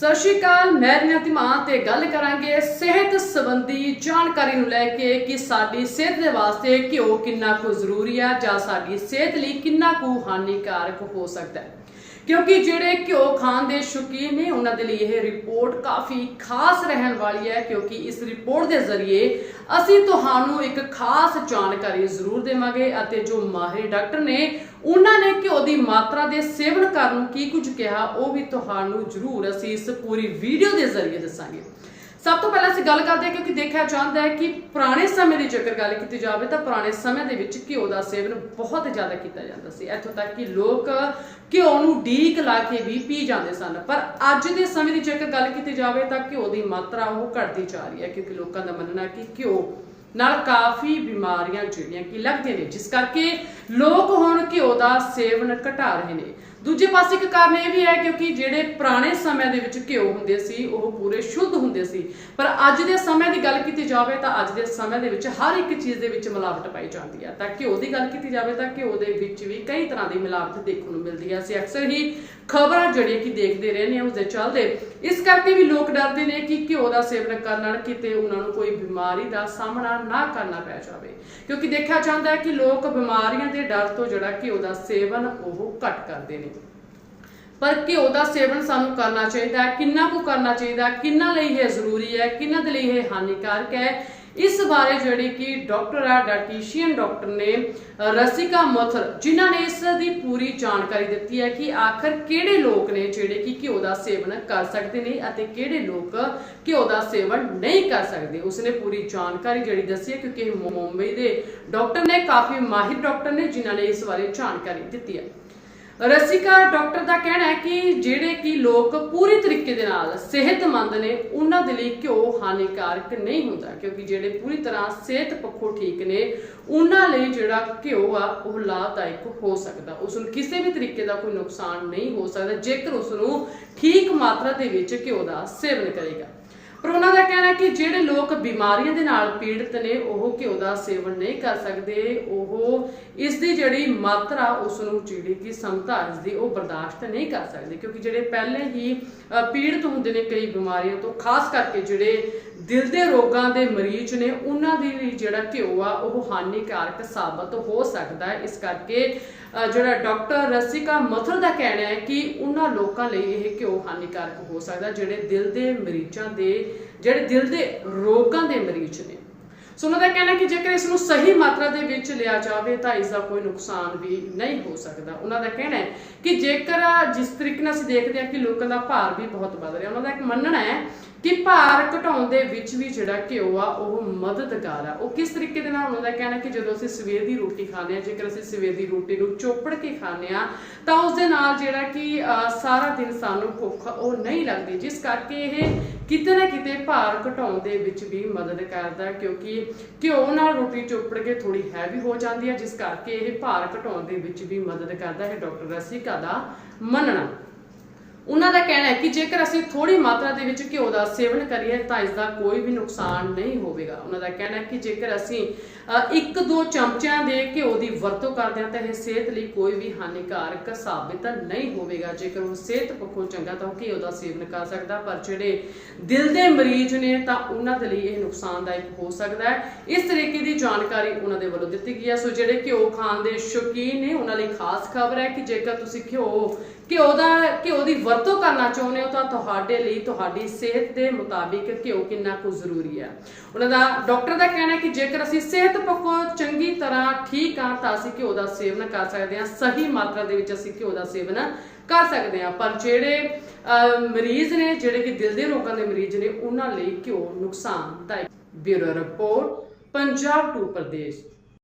ਸਤਿ ਸ਼੍ਰੀ ਅਕਾਲ, ਮੈਂ ਰਿਨਤੀ ਮਾਂ ਤੇ ਗੱਲ ਕਰਾਂਗੇ ਸਿਹਤ ਸੰਬੰਧੀ ਜਾਣਕਾਰੀ ਨੂੰ ਲੈ ਕੇ ਕਿ ਸਾਡੀ ਸਿਹਤ ਦੇ ਵਾਸਤੇ ਘਿਓ ਕਿੰਨਾ ਕੁ ਜ਼ਰੂਰੀ ਹੈ ਜਾਂ ਸਾਡੀ ਸਿਹਤ ਲਈ ਕਿੰਨਾ ਕੁ ਹਾਨੀਕਾਰਕ ਹੋ ਸਕਦਾ ਹੈ। ਕਿਉਂਕਿ ਜਿਹੜੇ ਘਿਓ ਖਾਣ ਦੇ ਸ਼ੌਕੀਨ ਨੇ, ਉਹਨਾਂ ਦੇ ਲਈ ਇਹ ਰਿਪੋਰਟ ਕਾਫੀ ਖਾਸ ਰਹਿਣ ਵਾਲੀ ਹੈ, ਕਿਉਂਕਿ ਇਸ ਰਿਪੋਰਟ ਦੇ ਜ਼ਰੀਏ ਅਸੀਂ ਤੁਹਾਨੂੰ ਇੱਕ ਖਾਸ ਜਾਣਕਾਰੀ ਜ਼ਰੂਰ ਦੇਵਾਂਗੇ ਅਤੇ ਜੋ ਮਾਹਿਰ ਡਾਕਟਰ ਨੇ ਉਹਨਾਂ ਨੇ ਘਿਓ ਦੀ ਮਾਤਰਾ ਦੇ ਸੇਵਨ ਕਰਨ ਨੂੰ ਕੀ ਕੁਝ ਕਿਹਾ, ਉਹ ਵੀ ਤੁਹਾਨੂੰ ਜ਼ਰੂਰ ਅਸੀਂ ਇਸ ਪੂਰੀ ਵੀਡੀਓ ਦੇ ਜ਼ਰੀਏ ਦੱਸਾਂਗੇ। ਸਭ ਤੋਂ ਪਹਿਲਾਂ ਅਸੀਂ ਗੱਲ ਕਰਦੇ ਹਾਂ ਕਿਉਂਕਿ ਦੇਖਿਆ ਜਾਂਦਾ ਹੈ ਕਿ ਪੁਰਾਣੇ ਸਮੇਂ ਦੀ ਜੇਕਰ ਗੱਲ ਕੀਤੀ ਜਾਵੇ ਤਾਂ ਪੁਰਾਣੇ ਸਮੇਂ ਦੇ ਵਿੱਚ ਘਿਓ ਦਾ ਸੇਵਨ ਬਹੁਤ ਜ਼ਿਆਦਾ ਕੀਤਾ ਜਾਂਦਾ ਸੀ। ਇੱਥੋਂ ਤੱਕ ਕਿ ਲੋਕ ਘਿਓ ਨੂੰ ਡੀਕ ਲਾ ਕੇ ਵੀ ਪੀ ਜਾਂਦੇ ਸਨ। ਪਰ ਅੱਜ ਦੇ ਸਮੇਂ ਦੀ ਜੇਕਰ ਗੱਲ ਕੀਤੀ ਜਾਵੇ ਤਾਂ ਘਿਓ ਦੀ ਮਾਤਰਾ ਉਹ ਘਟਦੀ ਜਾ ਰਹੀ ਹੈ ਕਿਉਂਕਿ ਲੋਕਾਂ ਦਾ ਮੰਨਣਾ ਹੈ ਕਿ ਘਿਓ ਨਾਲ ਕਾਫੀ ਬਿਮਾਰੀਆਂ ਜਿਹੜੀਆਂ ਕਿ ਲੱਗਦੀਆਂ ਨੇ। ਜਿਸ ਕਰਕੇ ਲੋਕ ਹੁਣ ਘਿਓ ਦਾ ਸੇਵਨ ਘਟਾ ਰਹੇ ਨੇ। ਦੂਜੇ ਪਾਸੇ ਇੱਕ ਕਾਰਨ ਇਹ ਵੀ ਹੈ ਕਿਉਂਕਿ ਜਿਹੜੇ ਪੁਰਾਣੇ ਸਮੇਂ ਦੇ ਵਿੱਚ ਘਿਓ ਹੁੰਦੇ ਸੀ, ਉਹ ਪੂਰੇ ਸ਼ੁੱਧ ਹੁੰਦੇ ਸੀ। ਪਰ ਅੱਜ ਦੇ ਸਮੇਂ ਦੀ ਗੱਲ ਕੀਤੀ ਜਾਵੇ ਤਾਂ ਅੱਜ ਦੇ ਸਮੇਂ ਦੇ ਵਿੱਚ ਹਰ ਇੱਕ ਚੀਜ਼ ਦੇ ਵਿੱਚ ਮਿਲਾਵਟ ਪਾਈ ਜਾਂਦੀ ਹੈ। ਤਾਂ ਘਿਓ ਦੀ ਗੱਲ ਕੀਤੀ ਜਾਵੇ ਤਾਂ ਘਿਓ ਦੇ ਵਿੱਚ ਵੀ ਕਈ ਤਰ੍ਹਾਂ ਦੀ ਮਿਲਾਵਟ ਦੇਖਣ ਨੂੰ ਮਿਲਦੀ ਹੈ। ਅਸੀਂ ਅਕਸਰ ਹੀ ਖਬਰਾਂ ਜਿਹੜੀਆਂ ਕਿ ਦੇਖਦੇ ਰਹਿੰਦੇ ਹਾਂ, ਉਸਦੇ ਚੱਲਦੇ ਇਸ ਕਰਕੇ ਵੀ ਲੋਕ ਡਰਦੇ ਨੇ ਕਿ ਘਿਓ ਦਾ ਸੇਵਨ ਕਰਨ ਨਾਲ ਕਿਤੇ ਉਹਨਾਂ ਨੂੰ ਕੋਈ ਬਿਮਾਰੀ ਦਾ ਸਾਹਮਣਾ ਨਾ ਕਰਨਾ ਪੈ ਜਾਵੇ। ਕਿਉਂਕਿ ਦੇਖਿਆ ਜਾਂਦਾ ਹੈ ਕਿ ਲੋਕ ਬਿਮਾਰੀਆਂ ਦੇ ਡਰ ਤੋਂ ਜਿਹੜਾ ਘਿਓ ਦਾ ਸੇਵਨ ਉਹ ਘੱਟ ਕਰਦੇ ਨੇ। ਪਰ ਘਿਓ ਦਾ ਸੇਵਨ ਸਾਨੂੰ ਕਰਨਾ ਚਾਹੀਦਾ ਹੈ। ਕਿੰਨਾ ਕੁ ਕਰਨਾ ਚਾਹੀਦਾ ਕਿੰਨਾ ਲਈ ਇਹ ਜ਼ਰੂਰੀ ਹੈ? ਕਿੰਨਾ ਦੇ ਲਈ ਇਹ ਹਾਨੀਕਾਰਕ ਹੈ? ਇਸ ਬਾਰੇ ਜਿਹੜੀ ਕਿ ਡਾਕਟਰ ਆ ਡਾਇਟੀਸ਼ੀਅਨ ਡਾਕਟਰ ਨੇ ਰਸਿਕਾ ਮਥੁਰ, ਜਿਨ੍ਹਾਂ ਨੇ ਇਸ ਦੀ ਪੂਰੀ ਜਾਣਕਾਰੀ ਦਿੱਤੀ ਹੈ ਕਿ ਆਖਰ ਕਿਹੜੇ ਲੋਕ ਨੇ ਜਿਹੜੇ ਕਿ ਘਿਓ ਦਾ ਸੇਵਨ ਕਰ ਸਕਦੇ ਨੇ ਅਤੇ ਕਿਹੜੇ ਲੋਕ ਘਿਓ ਦਾ ਸੇਵਨ ਨਹੀਂ ਕਰ ਸਕਦੇ। ਉਸਨੇ ਪੂਰੀ ਜਾਣਕਾਰੀ ਜਿਹੜੀ ਦੱਸੀ ਹੈ, ਕਿਉਂਕਿ ਮੁੰਬਈ ਦੇ ਡਾਕਟਰ ਨੇ, ਕਾਫੀ ਮਾਹਿਰ ਡਾਕਟਰ ਨੇ, ਜਿਨ੍ਹਾਂ ਨੇ ਇਸ ਬਾਰੇ ਜਾਣਕਾਰੀ ਦਿੱਤੀ ਹੈ। ਰਸਿਕਾ, ਡਾਕਟਰ ਦਾ ਕਹਿਣਾ ਹੈ ਕਿ ਜਿਹੜੇ ਕਿ ਲੋਕ ਪੂਰੀ ਤਰੀਕੇ ਦੇ ਨਾਲ ਸਿਹਤਮੰਦ ਨੇ, ਉਹਨਾਂ ਦੇ ਲਈ ਘਿਓ ਹਾਨੀਕਾਰਕ ਨਹੀਂ ਹੁੰਦਾ, ਕਿਉਂਕਿ ਜਿਹੜੇ ਪੂਰੀ ਤਰ੍ਹਾਂ ਸਿਹਤ ਪੱਖੋਂ ਠੀਕ ਨੇ, ਉਹਨਾਂ ਲਈ ਜਿਹੜਾ ਘਿਓ ਆ, ਉਹ ਲਾਭਦਾਇਕ ਹੋ ਸਕਦਾ। ਉਸ ਨੂੰ ਕਿਸੇ ਵੀ ਤਰੀਕੇ ਦਾ ਕੋਈ ਨੁਕਸਾਨ ਨਹੀਂ ਹੋ ਸਕਦਾ, ਜੇਕਰ ਉਸ ਨੂੰ ਠੀਕ ਮਾਤਰਾ ਦੇ ਵਿੱਚ ਘਿਓ ਦਾ ਸੇਵਨ ਕਰੇਗਾ। ਪਰ ਉਹਨਾਂ ਦਾ ਕਹਿਣਾ ਹੈ ਕਿ ਜਿਹੜੇ ਲੋਕ ਬਿਮਾਰੀਆਂ ਦੇ ਨਾਲ ਪੀੜਤ ਨੇ, ਉਹ ਘਿਓ ਦਾ ਸੇਵਨ ਨਹੀਂ ਕਰ ਸਕਦੇ। ਉਹ ਇਸ ਦੀ ਜਿਹੜੀ ਮਾਤਰਾ ਉਸ ਨੂੰ ਜਿਹੜੀ ਕਿ ਸਮਤਾ ਇਸ ਦੀ ਉਹ ਬਰਦਾਸ਼ਤ ਨਹੀਂ ਕਰ ਸਕਦੇ। ਕਿਉਂਕਿ ਜਿਹੜੇ ਪਹਿਲੇ ਹੀ ਪੀੜਤ ਹੁੰਦੇ ਨੇ ਕਈ ਬਿਮਾਰੀਆਂ ਤੋਂ, ਖਾਸ ਕਰਕੇ ਜਿਹੜੇ ਦਿਲ ਦੇ ਰੋਗਾਂ ਦੇ ਮਰੀਜ਼ ਨੇ ਉਹਨਾਂ ਦੇ ਲਈ ਜਿਹੜਾ ਘਿਓ ਆ, ਉਹ ਹਾਨੀਕਾਰਕ ਸਾਬਤ ਹੋ ਸਕਦਾ ਹੈ। ਇਸ ਕਰਕੇ ਜਿਹੜਾ ਡਾਕਟਰ ਰਸਿਕਾ ਮਥੁਰ ਦਾ ਕਹਿਣਾ ਹੈ ਕਿ ਉਹਨਾਂ ਲੋਕਾਂ ਲਈ ਇਹ ਘਿਓ ਹਾਨੀਕਾਰਕ ਹੋ ਸਕਦਾ, ਜਿਹੜੇ ਦਿਲ ਦੇ ਮਰੀਜ਼ਾਂ ਦੇ, ਜਿਹੜੇ ਦਿਲ ਦੇ ਰੋਗਾਂ ਦੇ ਮਰੀਜ਼ ਨੇ। ਸੋ ਉਹਨਾਂ ਦਾ ਕਹਿਣਾ ਕਿ ਜੇਕਰ ਇਸ ਨੂੰ ਸਹੀ ਮਾਤਰਾ ਦੇ ਵਿੱਚ ਲਿਆ ਜਾਵੇ ਤਾਂ ਇਸ ਦਾ ਕੋਈ ਨੁਕਸਾਨ ਵੀ ਨਹੀਂ ਹੋ ਸਕਦਾ। ਉਹਨਾਂ ਦਾ ਕਹਿਣਾ ਹੈ ਕਿ ਜੇਕਰ ਜਿਸ ਤਰੀਕੇ ਨਾਲ ਅਸੀਂ ਦੇਖਦੇ ਹਾਂ ਕਿ ਲੋਕਾਂ ਦਾ ਭਾਰ ਵੀ ਬਹੁਤ ਵੱਧ ਰਿਹਾ, ਉਹਨਾਂ ਦਾ ਇੱਕ ਮੰਨਣਾ ਹੈ ਕਿ ਭਾਰ ਘਟਾਉਣ ਦੇ ਵਿੱਚ ਵੀ ਜਿਹੜਾ ਘਿਓ ਆ, ਉਹ ਮਦਦਗਾਰ ਆ। ਉਹ ਕਿਸ ਤਰੀਕੇ ਦੇ ਨਾਲ? ਉਹਨਾਂ ਦਾ ਕਹਿਣਾ ਕਿ ਜਦੋਂ ਅਸੀਂ ਸਵੇਰ ਦੀ ਰੋਟੀ ਖਾਂਦੇ ਆ ਜੇਕਰ ਅਸੀਂ ਸਵੇਰ ਦੀ ਰੋਟੀ ਨੂੰ ਚੋਪੜ ਕੇ ਖਾਂਦੇ ਆ ਤਾਂ ਉਸ ਦੇ ਨਾਲ ਜਿਹੜਾ ਕਿ ਸਾਰਾ ਦਿਨ ਸਾਨੂੰ ਭੁੱਖ ਉਹ ਨਹੀਂ ਲੱਗਦੀ। ਜਿਸ ਕਰਕੇ ਇਹ ਕਿਤੇ ਨਾ ਕਿਤੇ ਭਾਰ ਘਟਾਉਣ ਦੇ ਵਿੱਚ ਵੀ ਮਦਦ ਕਰਦਾ ਹੈ, ਕਿਉਂਕਿ ਘਿਓ ਨਾਲ ਰੋਟੀ ਚੋਪੜ ਕੇ ਥੋੜੀ ਹੈਵੀ ਹੋ ਜਾਂਦੀ ਹੈ, ਜਿਸ ਕਰਕੇ ਇਹ ਭਾਰ ਘਟਾਉਣ ਦੇ ਵਿੱਚ ਵੀ ਮਦਦ ਕਰਦਾ ਹੈ। ਡਾਕਟਰ ਰਸਿਕਾ ਦਾ ਮੰਨਣਾ। ਉਹਨਾਂ ਦਾ ਕਹਿਣਾ ਹੈ ਕਿ ਜੇਕਰ ਅਸੀਂ ਥੋੜੀ ਮਾਤਰਾ ਦੇ ਵਿੱਚ ਘਿਓ ਦਾ ਸੇਵਨ ਕਰੀਏ, ਤਾਂ ਇਸ ਦਾ ਕੋਈ ਵੀ ਨੁਕਸਾਨ ਨਹੀਂ ਹੋਵੇਗਾ। ਉਹਨਾਂ ਦਾ ਕਹਿਣਾ ਹੈ ਕਿ ਜੇਕਰ ਅਸੀਂ ਇੱਕ ਦੋ ਚਮਚਿਆਂ ਦੇ ਘਿਓ ਦੀ ਵਰਤੋਂ ਕਰਦੇ ਹਾਂ, ਤਾਂ ਇਹ ਸਿਹਤ ਲਈ ਕੋਈ ਵੀ ਹਾਨੀਕਾਰਕ ਸਾਬਿਤ ਨਹੀਂ ਹੋਵੇਗਾ। ਜੇਕਰ ਉਹ ਸਿਹਤ ਪੱਖੋਂ ਚੰਗਾ, ਤਾਂ ਉਹ ਘਿਓ ਦਾ ਸੇਵਨ ਕਰ ਸਕਦਾ, ਪਰ ਜਿਹੜੇ ਦਿਲ ਦੇ ਮਰੀਜ਼ ਨੇ, ਤਾਂ ਉਹਨਾਂ ਦੇ ਲਈ ਇਹ ਨੁਕਸਾਨਦਾਇਕ ਹੋ ਸਕਦਾ ਹੈ। ਇਸ ਤਰੀਕੇ ਦੀ ਜਾਣਕਾਰੀ ਉਹਨਾਂ ਦੇ ਵੱਲੋਂ ਦਿੱਤੀ ਗਈ ਹੈ। ਸੋ ਜਿਹੜੇ ਘਿਓ ਖਾਣ ਦੇ ਸ਼ੌਕੀਨ ਨੇ, ਉਹਨਾਂ ਲਈ ਖਾਸ ਖਬਰ ਹੈ ਕਿ ਜੇਕਰ ਤੁਸੀਂ ਘਿਓ ਘਿਓ ਦਾ ਘਿਓ ਦੀ ਵਰਤੋਂ ਕਰਨਾ ਚਾਹੁੰਦੇ ਹੋ ਤਾਂ ਤੁਹਾਡੇ ਲਈ ਤੁਹਾਡੀ ਸਿਹਤ ਦੇ ਮੁਤਾਬਿਕ ਘਿਓ ਕਿੰਨਾ ਕੁ ਜ਼ਰੂਰੀ ਹੈ। ਉਹਨਾਂ ਦਾ ਡਾਕਟਰ ਦਾ ਕਹਿਣਾ ਹੈ ਕਿ ਜੇਕਰ ਅਸੀਂ ਸਿਹਤ ਪੱਖੋਂ ਚੰਗੀ ਤਰ੍ਹਾਂ ਠੀਕ ਹਾਂ ਤਾਂ ਅਸੀਂ ਘਿਓ ਦਾ ਸੇਵਨ ਕਰ ਸਕਦੇ ਹਾਂ। ਸਹੀ ਮਾਤਰਾ ਦੇ ਵਿੱਚ ਅਸੀਂ ਘਿਓ ਦਾ ਸੇਵਨ ਕਰ ਸਕਦੇ ਹਾਂ। ਪਰ ਜਿਹੜੇ ਅਹ, ਮਰੀਜ਼ ਨੇ ਜਿਹੜੇ ਕਿ ਦਿਲ ਦੇ ਰੋਗਾਂ ਦੇ ਮਰੀਜ਼ ਨੇ ਉਹਨਾਂ ਲਈ ਘਿਓ ਨੁਕਸਾਨਦਾਇਕ। Bureau report Punjab to Pradesh.